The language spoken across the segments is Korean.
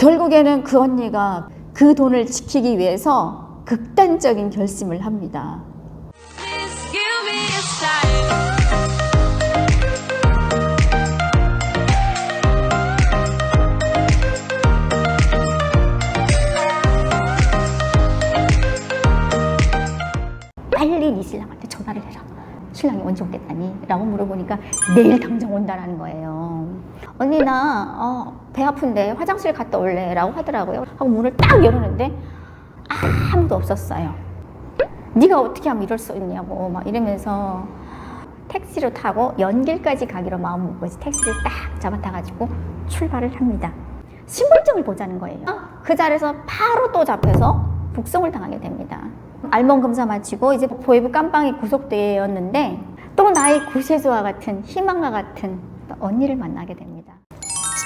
결국에는 그 언니가 그 돈을 지키기 위해서 극단적인 결심을 합니다. Please give me a sign. 빨리 네 신랑한테 전화를 해라. 신랑이 언제 오겠다니? 라고 물어보니까 내일 당장 온다라는 거예요. 언니 나 어, 배 아픈데 화장실 갔다 올래 라고 하더라고요. 하고 문을 딱 열었는데 아무도 없었어요. 네가 어떻게 하면 이럴 수 있냐고 막 이러면서 택시를 타고 연길까지 가기로 마음 먹고 이제 택시를 딱 잡아타가지고 출발을 합니다. 신분증을 보자는 거예요. 그 자리에서 바로 또 잡혀서 북송을 당하게 됩니다. 알몸 검사 마치고 이제 보이부 깜빵이 구속되었는데 또 나의 구세주와 같은 희망과 같은 또 언니를 만나게 됩니다.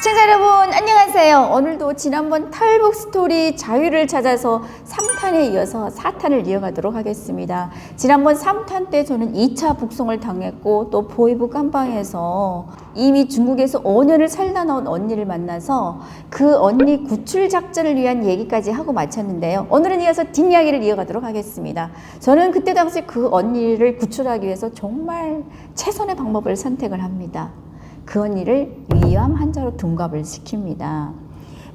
시청자 여러분 안녕하세요. 오늘도 지난번 탈북 스토리 자유를 찾아서 3탄에 이어서 4탄을 이어가도록 하겠습니다. 지난번 3탄 때 저는 2차 북송을 당했고 또 보이부 깜방에서 이미 중국에서 5년을 살다 나온 언니를 만나서 그 언니 구출 작전을 위한 얘기까지 하고 마쳤는데요. 오늘은 이어서 뒷이야기를 이어가도록 하겠습니다. 저는 그때 당시 그 언니를 구출하기 위해서 정말 최선의 방법을 선택을 합니다. 그 언니를 위암 환자로 둔갑을 시킵니다.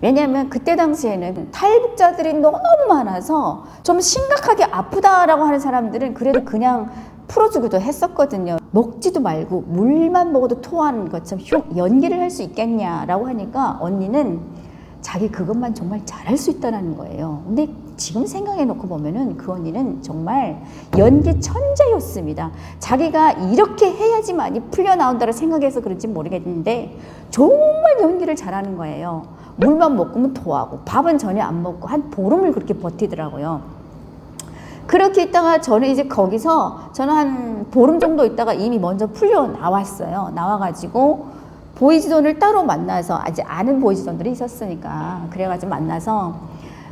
왜냐하면 그때 당시에는 탈북자들이 너무 많아서 좀 심각하게 아프다라고 하는 사람들은 그래도 그냥 풀어주기도 했었거든요. 먹지도 말고 물만 먹어도 토하는 것처럼 흉 연기를 할 수 있겠냐라고 하니까 언니는 자기 그것만 정말 잘할 수 있다는 거예요. 근데 지금 생각해 놓고 보면은 그 언니는 정말 연기 천재였습니다. 자기가 이렇게 해야지만이 풀려 나온다고 생각해서 그런지 모르겠는데 정말 연기를 잘하는 거예요. 물만 먹으면 토하고 밥은 전혀 안 먹고 한 보름을 그렇게 버티더라고요. 그렇게 있다가 저는 이제 거기서 저는 한 보름 정도 있다가 이미 먼저 풀려 나왔어요. 나와가지고 보이지돈을 따로 만나서 아직 아는 보이지돈들이 있었으니까 그래가지고 만나서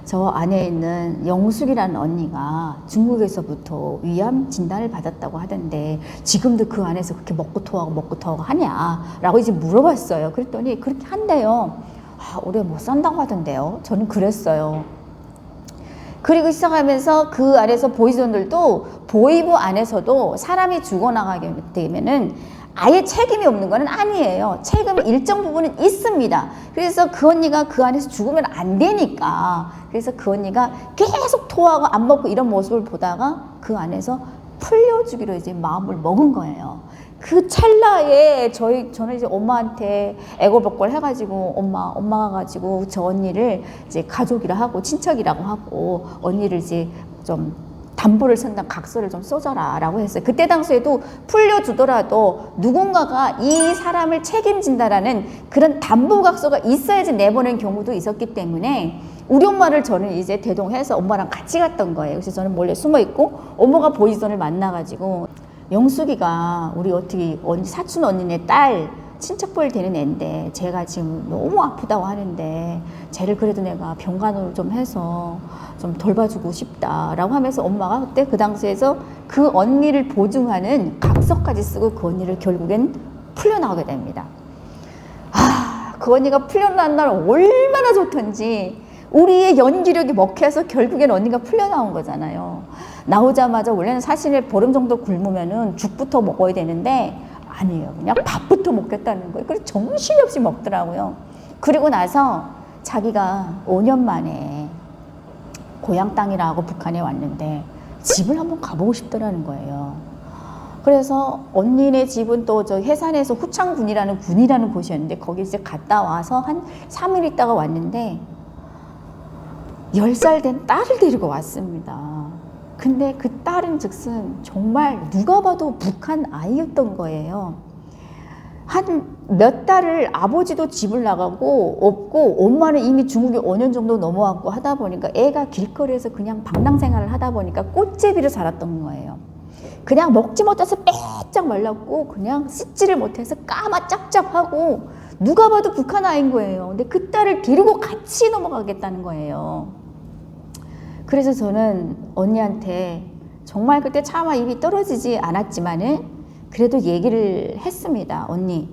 저 안에 있는 영숙이라는 언니가 중국에서부터 위암 진단을 받았다고 하던데 지금도 그 안에서 그렇게 먹고 토하고 먹고 토하고 하냐라고 이제 물어봤어요. 그랬더니 그렇게 한대요. 아, 오래 못 산다고 하던데요. 저는 그랬어요. 그리고 시작하면서 그 안에서 보이존들도 보이부 안에서도 사람이 죽어나가게 되면은 아예 책임이 없는 거는 아니에요. 책임 일정 부분은 있습니다. 그래서 그 언니가 그 안에서 죽으면 안 되니까. 그래서 그 언니가 계속 토하고 안 먹고 이런 모습을 보다가 그 안에서 풀려주기로 이제 마음을 먹은 거예요. 그 찰나에 저희 저는 이제 엄마한테 애걸복걸 해가지고 엄마 엄마가 가지고 저 언니를 이제 가족이라 하고 친척이라고 하고 언니를 이제 좀 담보를 선다 각서를 좀 써줘라라고 했어요. 그때 당시에도 풀려주더라도 누군가가 이 사람을 책임진다라는 그런 담보 각서가 있어야지 내보낸 경우도 있었기 때문에 우리 엄마를 저는 이제 대동해서 엄마랑 같이 갔던 거예요. 그래서 저는 몰래 숨어 있고 엄마가 보이전을 만나가지고 영숙이가 우리 어떻게 언니 사촌 언니네 딸 친척벌 되는 애인데 제가 지금 너무 아프다고 하는데 쟤를 그래도 내가 병간호를 좀 해서 좀 돌봐주고 싶다라고 하면서 엄마가 그때 그 당시에서 그 언니를 보증하는 각서까지 쓰고 그 언니를 결국엔 풀려나오게 됩니다. 아, 그 언니가 풀려난 날 얼마나 좋던지 우리의 연기력이 먹혀서 결국엔 언니가 풀려나온 거잖아요. 나오자마자 원래는 사실에 보름 정도 굶으면은 죽부터 먹어야 되는데 아니에요. 그냥 밥부터 먹겠다는 거예요. 그래서 정신없이 먹더라고요. 그리고 나서 자기가 5년 만에 고향 땅이라고 북한에 왔는데 집을 한번 가보고 싶더라는 거예요. 그래서 언니네 집은 또 저 해산에서 후창군이라는 군이라는 곳이었는데 거기 이제 갔다 와서 한 3일 있다가 왔는데 10살 된 딸을 데리고 왔습니다. 근데 그 딸은 즉슨 정말 누가 봐도 북한 아이였던 거예요. 한 몇 달을 아버지도 집을 나가고 없고 엄마는 이미 중국에 5년 정도 넘어왔고 하다 보니까 애가 길거리에서 그냥 방랑 생활을 하다 보니까 꽃제비로 살았던 거예요. 그냥 먹지 못해서 빼짝 말랐고 그냥 씻지를 못해서 까마 짭짭하고 누가 봐도 북한 아이인 거예요. 근데 그 딸을 데리고 같이 넘어가겠다는 거예요. 그래서 저는 언니한테 정말 그때 차마 입이 떨어지지 않았지만은 그래도 얘기를 했습니다. 언니,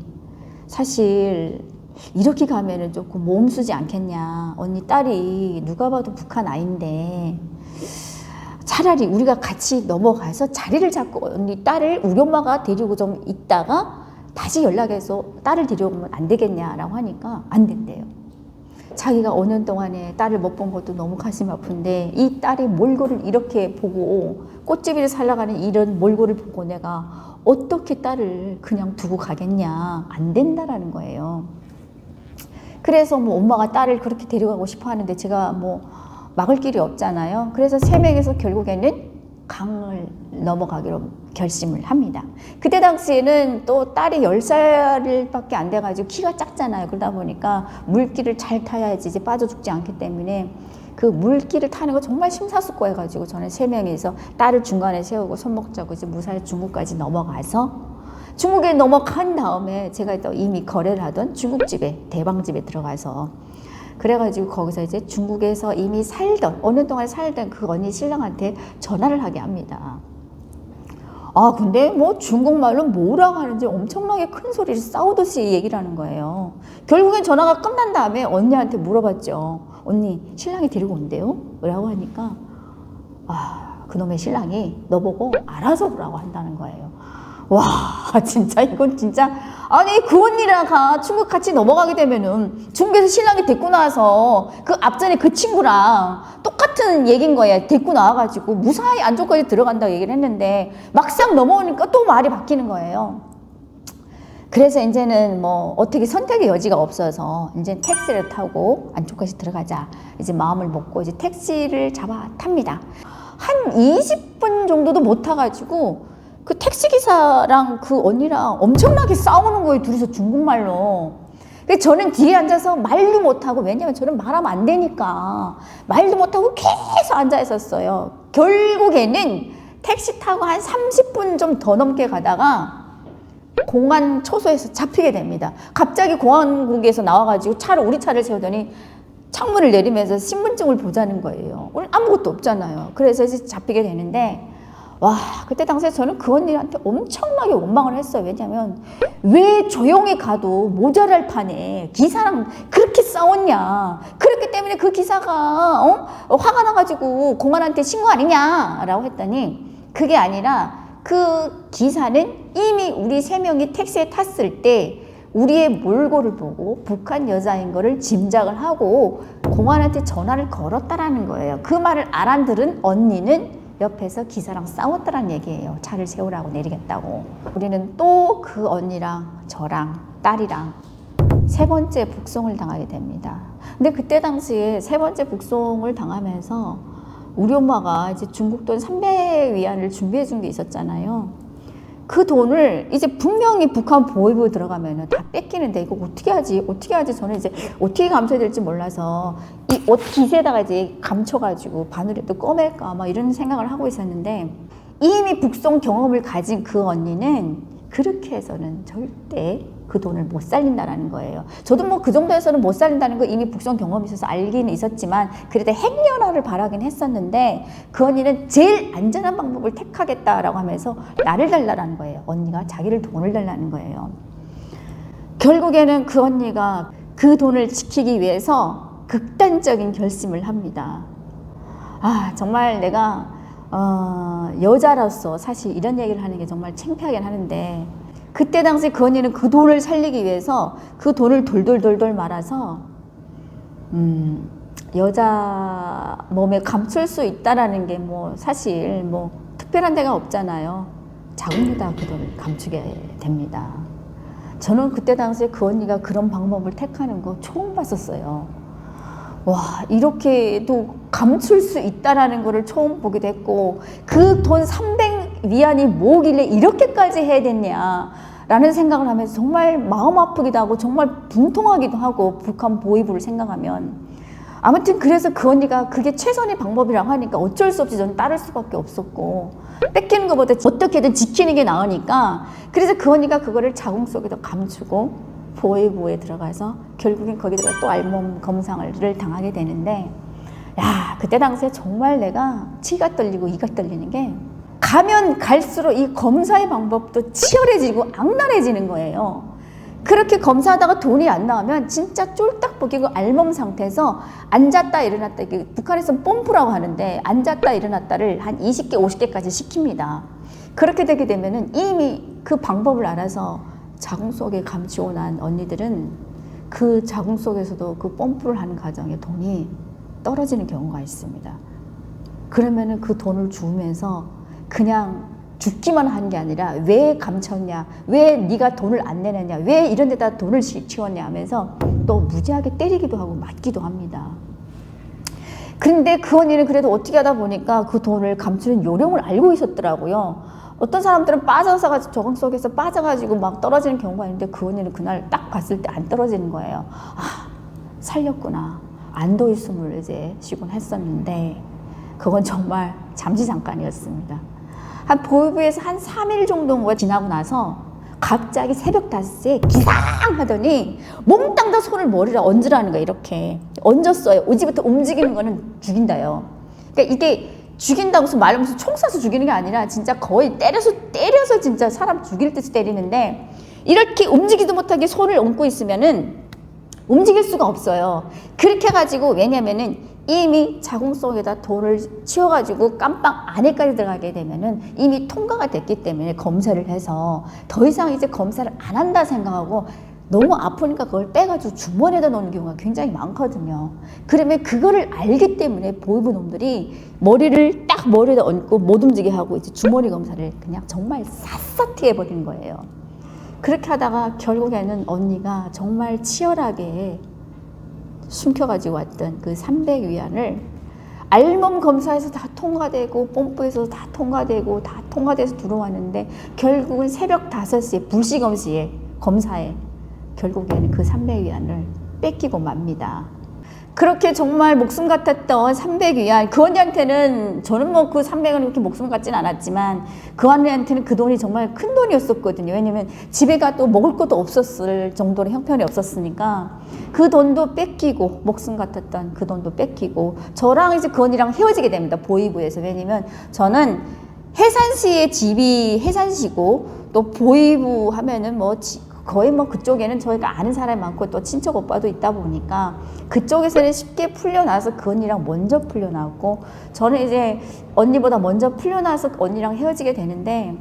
사실 이렇게 가면은 조금 몸 쓰지 않겠냐. 언니 딸이 누가 봐도 북한 아인데 차라리 우리가 같이 넘어가서 자리를 잡고 언니 딸을 우리 엄마가 데리고 좀 있다가 다시 연락해서 딸을 데려오면 안 되겠냐라고 하니까 안 된대요. 자기가 5년 동안에 딸을 못 본 것도 너무 가슴 아픈데 이 딸이 몰골을 이렇게 보고 꽃제비를 살려가는 이런 몰골을 보고 내가 어떻게 딸을 그냥 두고 가겠냐 안 된다라는 거예요. 그래서 뭐 엄마가 딸을 그렇게 데려가고 싶어 하는데 제가 뭐 막을 길이 없잖아요. 그래서 세 명에서 결국에는 강을 넘어가기로 결심을 합니다. 그때 당시에는 또 딸이 10살밖에 안 돼가지고 키가 작잖아요. 그러다 보니까 물길을 잘 타야지 이제 빠져 죽지 않기 때문에 그 물길을 타는 거 정말 심사숙고해가지고 저는 세 명이서 딸을 중간에 세우고 손목 잡고 이제 무사히 중국까지 넘어가서 중국에 넘어간 다음에 제가 또 이미 거래를 하던 중국집에 대방집에 들어가서 그래가지고 거기서 이제 중국에서 이미 살던 어느 동안 살던 그 언니 신랑한테 전화를 하게 합니다. 아 근데 뭐 중국말로 뭐라고 하는지 엄청나게 큰 소리를 싸우듯이 얘기를 하는 거예요. 결국엔 전화가 끝난 다음에 언니한테 물어봤죠. 언니 신랑이 데리고 온대요? 라고 하니까 아 그놈의 신랑이 너보고 알아서 오라고 한다는 거예요. 와 진짜 이건 진짜. 아니 그 언니랑 가 중국 같이 넘어가게 되면은 중국에서 신랑이 데리고 나와서 그 앞전에 그 친구랑 똑같은 얘기인 거예요 데리고 나와가지고 무사히 안쪽까지 들어간다고 얘기를 했는데 막상 넘어오니까 또 말이 바뀌는 거예요. 그래서 이제는 뭐 어떻게 선택의 여지가 없어서 이제 택시를 타고 안쪽까지 들어가자. 이제 마음을 먹고 이제 택시를 잡아 탑니다. 한 20분 정도도 못 타가지고 그 택시 기사랑 그 언니랑 엄청나게 싸우는 거예요 둘이서 중국말로 근데 저는 뒤에 앉아서 말도 못하고 왜냐면 저는 말하면 안 되니까 말도 못하고 계속 앉아 있었어요 결국에는 택시 타고 한 30분 좀 더 넘게 가다가 공안 초소에서 잡히게 됩니다. 갑자기 공안국에서 나와가지고 차를 우리 차를 세우더니 창문을 내리면서 신분증을 보자는 거예요. 오늘 아무것도 없잖아요. 그래서 이제 잡히게 되는데 와 그때 당시에 저는 그 언니한테 엄청나게 원망을 했어요. 왜냐하면 왜 조용히 가도 모자랄 판에 기사랑 그렇게 싸웠냐? 그렇기 때문에 그 기사가 어? 화가 나가지고 공안한테 신고 아니냐라고 했더니 그게 아니라 그 기사는 이미 우리 세 명이 택시에 탔을 때 우리의 몰골을 보고 북한 여자인 거를 짐작을 하고 공안한테 전화를 걸었다라는 거예요. 그 말을 알아들은 언니는 옆에서 기사랑 싸웠다라는 얘기예요. 차를 세우라고 내리겠다고. 우리는 또 그 언니랑 저랑 딸이랑 세 번째 북송을 당하게 됩니다. 근데 그때 당시에 세 번째 북송을 당하면서 우리 엄마가 이제 중국 돈 300위안을 준비해 준 게 있었잖아요. 그 돈을 이제 분명히 북한 보위부에 들어가면은 다 뺏기는데 이거 어떻게 하지? 어떻게 하지? 저는 이제 어떻게 감춰야 될지 몰라서 이옷 깃에다가 이제 감춰가지고 바늘에도 꺼맬까 막 이런 생각을 하고 있었는데 이미 북송 경험을 가진 그 언니는 그렇게 해서는 절대 그 돈을 못 살린다라는 거예요. 저도 뭐 그 정도에서는 못 살린다는 거 이미 북송 경험이 있어서 알기는 있었지만 그래도 행여나를 바라긴 했었는데 그 언니는 제일 안전한 방법을 택하겠다라고 하면서 나를 달라라는 거예요. 언니가 자기를 돈을 달라는 거예요. 결국에는 그 언니가 그 돈을 지키기 위해서 극단적인 결심을 합니다. 아, 정말 내가 어, 여자로서 사실 이런 얘기를 하는 게 정말 창피하긴 하는데 그때 당시 그 언니는 그 돈을 살리기 위해서 그 돈을 돌돌돌돌 말아서 음, 여자 몸에 감출 수 있다라는 게 뭐 사실 뭐 특별한 데가 없잖아요. 자궁에다 그 돈을 감추게 됩니다. 저는 그때 당시에 그 언니가 그런 방법을 택하는 거 처음 봤었어요. 와, 이렇게도 감출 수 있다라는 거를 처음 보게 됐고, 그 돈 300 위안이 뭐길래 이렇게까지 해야 됐냐. 라는 생각을 하면서 정말 마음 아프기도 하고, 정말 분통하기도 하고, 북한 보위부를 생각하면. 아무튼 그래서 그 언니가 그게 최선의 방법이라고 하니까 어쩔 수 없이 저는 따를 수밖에 없었고, 뺏기는 것보다 어떻게든 지키는 게 나으니까, 그래서 그 언니가 그거를 자궁 속에서 감추고, 보위부에 들어가서 결국엔 거기다가 또 알몸 검상을 당하게 되는데 야 그때 당시에 정말 내가 치가 떨리고 이가 떨리는 게 가면 갈수록 이 검사의 방법도 치열해지고 악랄해지는 거예요. 그렇게 검사하다가 돈이 안 나오면 진짜 쫄딱 벗기고 알몸 상태에서 앉았다 일어났다 이게 북한에서 뽐프라고 하는데 앉았다 일어났다를 한 20개 50개까지 시킵니다. 그렇게 되게 되면은 이미 그 방법을 알아서 자궁 속에 감추고 난 언니들은 그 자궁 속에서도 그 뽐프를 하는 과정에 돈이 떨어지는 경우가 있습니다. 그러면은 그 돈을 주면서 그냥 죽기만 한 게 아니라 왜 감췄냐, 왜 네가 돈을 안 내느냐, 왜 이런 데다 돈을 지- 치웠냐 하면서 또 무지하게 때리기도 하고 맞기도 합니다. 근데 그 언니는 그래도 어떻게 하다 보니까 그 돈을 감추는 요령을 알고 있었더라고요. 어떤 사람들은 빠져서 저강 속에서 빠져가지고 막 떨어지는 경우가 있는데 그 언니는 그날 딱 봤을 때 안 떨어지는 거예요. 아, 살렸구나. 안도의숨을 이제 쉬곤 했었는데 그건 정말 잠시 잠깐이었습니다. 한 보이부에서 한 3일 정도가 지나고 나서 갑자기 새벽 5시에 기상 하더니 몽땅 다 손을 머리를 얹으라는 거예요 이렇게 얹었어요 이제부터 움직이는 거는 죽인다요 그러니까 이게 죽인다고 해서 무슨 총 쏴서 죽이는 게 아니라 진짜 거의 때려서 때려서 진짜 사람 죽일 듯이 때리는데 이렇게 움직이도 못하게 손을 얹고 있으면은 움직일 수가 없어요. 그렇게 해가지고 왜냐면은 이미 자궁 속에다 돈을 치워가지고 깜빵 안에까지 들어가게 되면은 이미 통과가 됐기 때문에 검사를 해서 더 이상 이제 검사를 안 한다 생각하고 너무 아프니까 그걸 빼가지고 주머니에다 넣는 경우가 굉장히 많거든요. 그러면 그거를 알기 때문에 보이부 놈들이 머리를 딱 머리에다 얹고 못 움직게 하고 이제 주머니 검사를 그냥 정말 샅샅이 해버리는 거예요. 그렇게 하다가 결국에는 언니가 정말 치열하게 숨겨가지고 왔던 그 300위안을 알몸 검사에서 다 통과되고 뽐뿌에서 다 통과되고 다 통과돼서 들어왔는데 결국은 새벽 5시에 불시검시에 검사에 결국에는 그 300위안을 뺏기고 맙니다. 그렇게 정말 목숨 같았던 300위안 그 언니한테는 저는 뭐 그 300원 이렇게 목숨 같진 않았지만 그 언니한테는 그 돈이 정말 큰 돈이었었거든요. 왜냐면 집에 가도 먹을 것도 없었을 정도로 형편이 없었으니까 그 돈도 뺏기고 목숨 같았던 그 돈도 뺏기고 저랑 이제 그 언니랑 헤어지게 됩니다 보이부에서. 왜냐면 저는 해산시의 집이 해산시고 또 보이부 하면은 뭐 지- 거의 뭐 그쪽에는 저희가 아는 사람이 많고 또 친척 오빠도 있다 보니까 그쪽에서는 쉽게 풀려나서 그 언니랑 먼저 풀려나고 저는 이제 언니보다 먼저 풀려나서 언니랑 헤어지게 되는데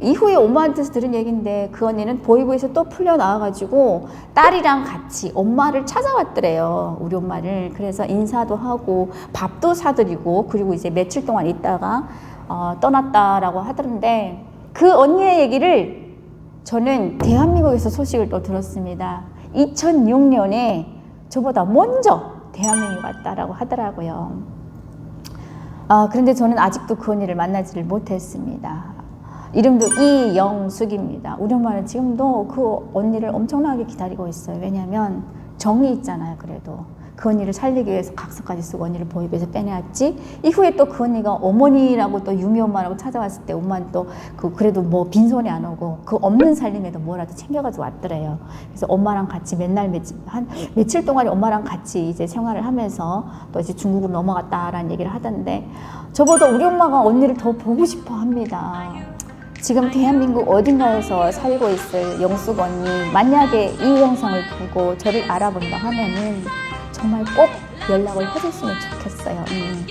이후에 엄마한테서 들은 얘기인데 그 언니는 보이부에서 또 풀려 나와가지고 딸이랑 같이 엄마를 찾아왔더래요 우리 엄마를. 그래서 인사도 하고 밥도 사드리고 그리고 이제 며칠 동안 있다가 어, 떠났다라고 하던데 그 언니의 얘기를 저는 대한민국에서 소식을 또 들었습니다. 2006년에 저보다 먼저 대한민국에 왔다라고 하더라고요. 아, 그런데 저는 아직도 그 언니를 만나지를 못했습니다. 이름도 이영숙입니다. 우리 엄마는 지금도 그 언니를 엄청나게 기다리고 있어요. 왜냐하면 정이 있잖아요, 그래도. 그 언니를 살리기 위해서 각서까지 쓰고 언니를 보입에서 빼내왔지. 이후에 또 그 언니가 어머니라고 또 유미 엄마라고 찾아왔을 때 엄마는 또 그 그래도 뭐 빈손이 안 오고 그 없는 살림에도 뭐라도 챙겨가지고 왔더래요. 그래서 엄마랑 같이 맨날 며칠 한 며칠 동안 엄마랑 같이 이제 생활을 하면서 또 이제 중국으로 넘어갔다라는 얘기를 하던데 저보다 우리 엄마가 언니를 더 보고 싶어 합니다. 지금 대한민국 어딘가에서 살고 있을 영숙 언니 만약에 이 영상을 보고 저를 알아본다 하면은 정말 꼭 연락을 해줬으면 좋겠어요. 음.